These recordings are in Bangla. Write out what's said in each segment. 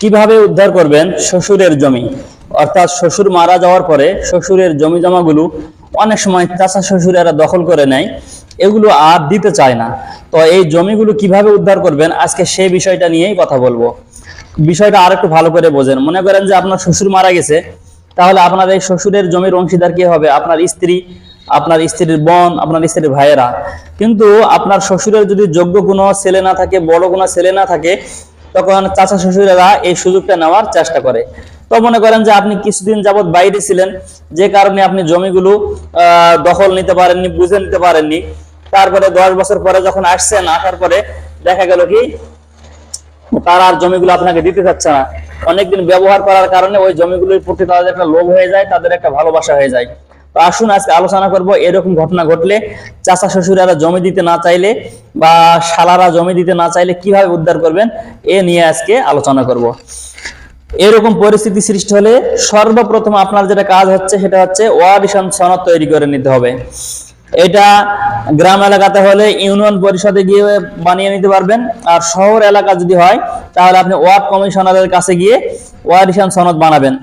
কীভাবে উদ্ধার করবেন শ্বশুরের জমি? অর্থাৎ শ্বশুর মারা যাওয়ার পরে শ্বশুরের জমি জমাগুলো অনেক সময় চাচা শ্বশুরেরা দখল করে নেয়। এগুলো আর দিতে চায় না। তো এই জমিগুলো কীভাবে উদ্ধার করবেন? আজকে সেই বিষয়টা নিয়েই কথা বলব। বিষয়টা আর একটু ভালো করে বোঝেন। মনে করেন যে আপনার শ্বশুর মারা গেছে, তাহলে আপনার এই শ্বশুরের জমির অংশীদার কে হবে? আপনার স্ত্রী, আপনার স্ত্রীর বোন, আপনার স্ত্রীর ভাইয়েরা। কিন্তু আপনার শ্বশুরের যদি যোগ্য কোনো ছেলে না থাকে, বড় কোনো ছেলে না থাকে তখন চাচা শ্বশুরেরা এই সুযোগটা নেওয়ার চেষ্টা করে। তো মনে করেন যে আপনি কিছুদিন যাবৎ বাইরে ছিলেন, যে কারণে আপনি জমিগুলো দখল নিতে পারেননি, বুঝে নিতে পারেননি। তারপরে দশ বছর পরে যখন আসছেন, আসার পরে দেখা গেল কি, তার আর জমিগুলো আপনাকে দিতে চাচ্ছে না। অনেকদিন ব্যবহার করার কারণে ওই জমিগুলোর প্রতি তাদের একটা লোভ হয়ে যায়, তাদের একটা ভালোবাসা হয়ে যায়। তো আসুন, আজকে আলোচনা করব এরকম ঘটনা ঘটলে চাচা শ্বশুরেরা জমি দিতে না চাইলে বা শালারা জমি দিতে না চাইলে কীভাবে উদ্ধার করবেন, এ নিয়ে আজকে আলোচনা করব। এরকম পরিস্থিতি সৃষ্টি হলে সর্বপ্রথম আপনার যেটা কাজ হচ্ছে, সেটা হচ্ছে ওয়ারিশন সনদ তৈরি করে নিতে হবে। এটা গ্রাম এলাকাতে হলে ইউনিয়ন পরিষদে গিয়ে বানিয়ে নিতে পারবেন। আর শহর এলাকা যদি হয়, তাহলে আপনি ওয়ার্ড কমিশনারের কাছে গিয়ে ওয়ারিশন সনদ বানাবেন।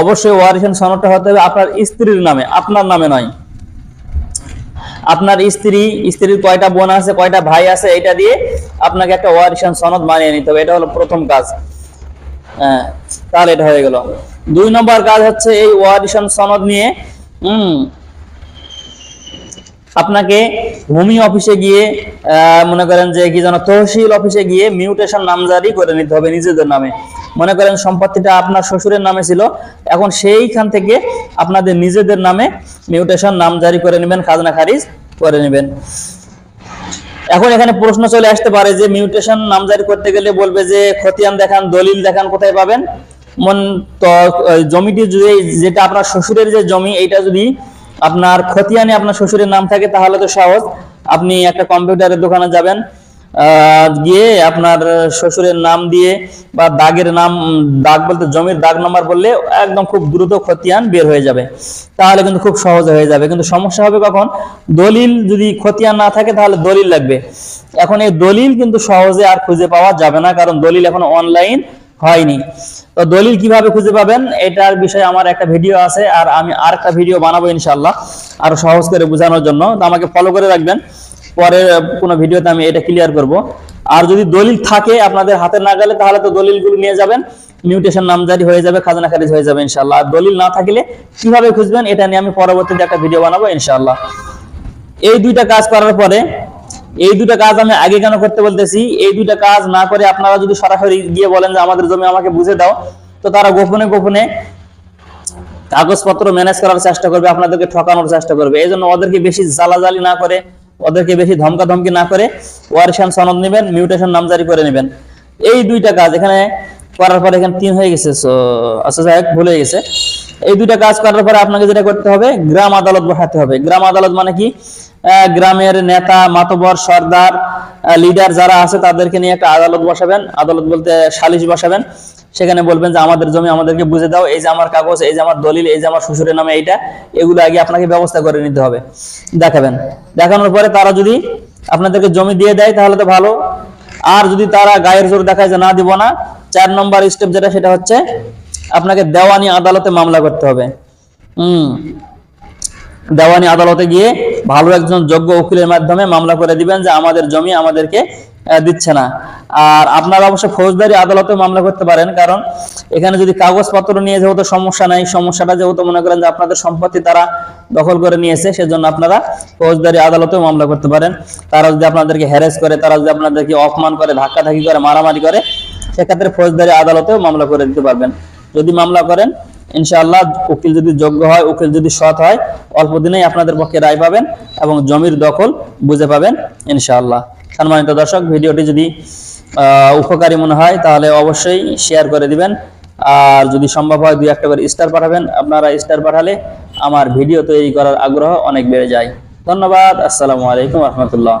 অবশ্যই ওয়ারিশন সনদটা হতে হবে আপনার স্ত্রীর নামে, আপনার নামে নয়। আপনার স্ত্রী, স্ত্রীর কয়টা বোন আছে, কয়টা ভাই আছে এটা দিয়ে আপনাকে একটা ওয়ারিশন সনদ মানিয়ে নিতে হবে। এটা হলো প্রথম কাজ। হ্যাঁ তাহলে এটা হয়ে গেল। দুই নম্বর কাজ হচ্ছে এই ওয়ারিশন সনদ নিয়ে, হুম, আপনাকে ভূমি অফিসে গিয়ে মনে করেন যে কি যেন তহসিল অফিসে গিয়ে মিউটেশন নামজারি করে নিতে হবে নিজেদের নামে। মনে করেন সম্পত্তিটা আপনার শ্বশুরের নামে ছিল, এখন সেইখান থেকে আপনাদের নিজেদের নামে মিউটেশন নাম জারি করে নেবেন, খাজনা খারিজ করে নেবেন। এখন এখানে প্রশ্ন চলে আসতে পারে যে মিউটেশন নামজারি করতে গেলে বলবে যে খতিয়ান দেখান, দলিল দেখান, কোথায় পাবেন? মন তো জমিটি যদি যেটা আপনার শ্বশুরের যে জমি, এইটা যদি আপনার খতিয়ানে আপনার শ্বশুরের নাম থাকে, তাহলে তো সহজ। আপনি একটা কম্পিউটারের দোকানে যাবেন গিয়ে আপনার শ্বশুরের নাম দিয়ে বা দাগের নাম, দাগ বলতে জমির দাগ নাম্বার বললে একদম খুব দ্রুত খতিয়ান বের হয়ে যাবে। তাহলে কিন্তু খুব সহজে হয়ে যাবে। কিন্তু সমস্যা হবে কখন? দলিল যদি খতিয়ান না থাকে তাহলে দলিল লাগবে। এখন এই দলিল কিন্তু সহজে আর খুঁজে পাওয়া যাবে না, কারণ দলিল এখন অনলাইন হয়নি। তো দলিল কীভাবে খুঁজে পাবেন? এটার বিষয়ে আমার একটা ভিডিও আছে, আর আমি আর একটা ভিডিও বানাবো ইনশাল্লাহ আরও সহজ করে বোঝানোর জন্য। আমাকে ফলো করে রাখবেন। পরে কোনো ভিডিওতে আমি এটা ক্লিয়ার করব। আর যদি দলিল থাকে আপনাদের হাতে না গেলে তাহলে তো দলিলগুলো নিয়ে যাবেন। মিউটেশন নামজারি হয়ে যাবে, খাজনা খারিজ হয়ে যাবে ইনশাল্লাহ আর দলিল না থাকলে কীভাবে খুঁজবেন, এটা নিয়ে আমি পরবর্তীতে একটা ভিডিও বানাবো ইনশাল্লাহ এই দুইটা কাজ করার পরে, এই দুইটা কাজ আমি আগে কেন করতে বলতেছি? এই দুইটা কাজ না করে আপনারা যদি সরাসরি গিয়ে বলেন যে আমাদের জমি আমাকে বুঝে দাও, তো তারা গোপনে গোপনে কাগজপত্র ম্যানেজ করার চেষ্টা করবে, আপনাদেরকে ঠকানোর চেষ্টা করবে। এই জন্য ওদেরকে বেশি জ্বালাজালি না করে ওদেরকে বেশি ধমকা ধমকি না করে ওয়ারিশান সনদ নেবেন মিউটেশন নামজারি করে নেবেন। এই দুইটা কাজ এখানে করার পর এখানে তিন হয়ে গেছে আচ্ছা যাই হোক, ভুল হয়ে গেছে। এই দুইটা কাজ করার পরে আপনাকে যেটা করতে হবে, গ্রাম আদালত বসাতে হবে। গ্রাম আদালত মানে কি? গ্রামের নেতা, মাতবর, সর্দার লিডার যারা আছে তাদেরকে নিয়ে একটা আদালত বসাবেন। আদালত বলতে সালিশ বসাবেন। সেখানে বলবেন যে, আমাদের জমি আমাদেরকে বুঝে দাও। এই যে আমার কাগজ, এই যে আমার দলিল, এই যে আমার শ্বশুরের নামে এইটা, এগুলো আগে আপনাকে ব্যবস্থা করে নিতে হবে। দেখাবেন। দেখানোর পরে তারা যদি আপনাদেরকে জমি দিয়ে দেয়, তাহলে তো ভালো। আর যদি তারা গায়ের জোর দেখায় যে, না, দিব না। চার নম্বর স্টেপ যেটা, সেটা হচ্ছে আপনাকে দেওয়ানি আদালতে মামলা করতে হবে। হুম। দেওয়ানি আদালতে গিয়ে ভালো একজন যোগ্য উকিলের মাধ্যমে মামলা করে দিবেন যে আমাদের জমি আমাদেরকে দিচ্ছে না। আর আপনারা অবশ্য ফৌজদারি আদালতে মামলা করতে পারেন, কারণ এখানে যদি কাগজপত্র নিয়ে যেহেতু সমস্যা নাই, সমস্যাটা যেহেতু মনে করেন যে আপনাদের সম্পত্তি তারা দখল করে নিয়েছে, সেজন্য আপনারা ফৌজদারি আদালতেও মামলা করতে পারেন। তারা যদি আপনাদেরকে হ্যারেস করে, তারা যদি আপনাদেরকে অপমান করে, ধাক্কাধাক্কি করে, মারামারি করে, সেক্ষেত্রে ফৌজদারি আদালতেও মামলা করে দিতে পারবেন। যদি মামলা করেন, ইনশাআল্লাহ উকিল যদি যোগ্য হয়, উকিল যদি সৎ হয়, অল্প দিনেই আপনাদের পক্ষে রায় পাবেন এবং জমির দখল বুঝে পাবেন, ইনশাআল্লাহ। সম্মানিত দর্শক, ভিডিওটি যদি উপকারী মনে হয়, তাহলে অবশ্যই শেয়ার করে দিবেন। আর যদি সম্ভব হয় দুই একটা স্টার পাঠাবেন। আপনারা স্টার পাঠালে আমার ভিডিও তৈরি করার আগ্রহ অনেক বেড়ে যায়। ধন্যবাদ। আসসালামু আলাইকুম রহমতুল্লাহ।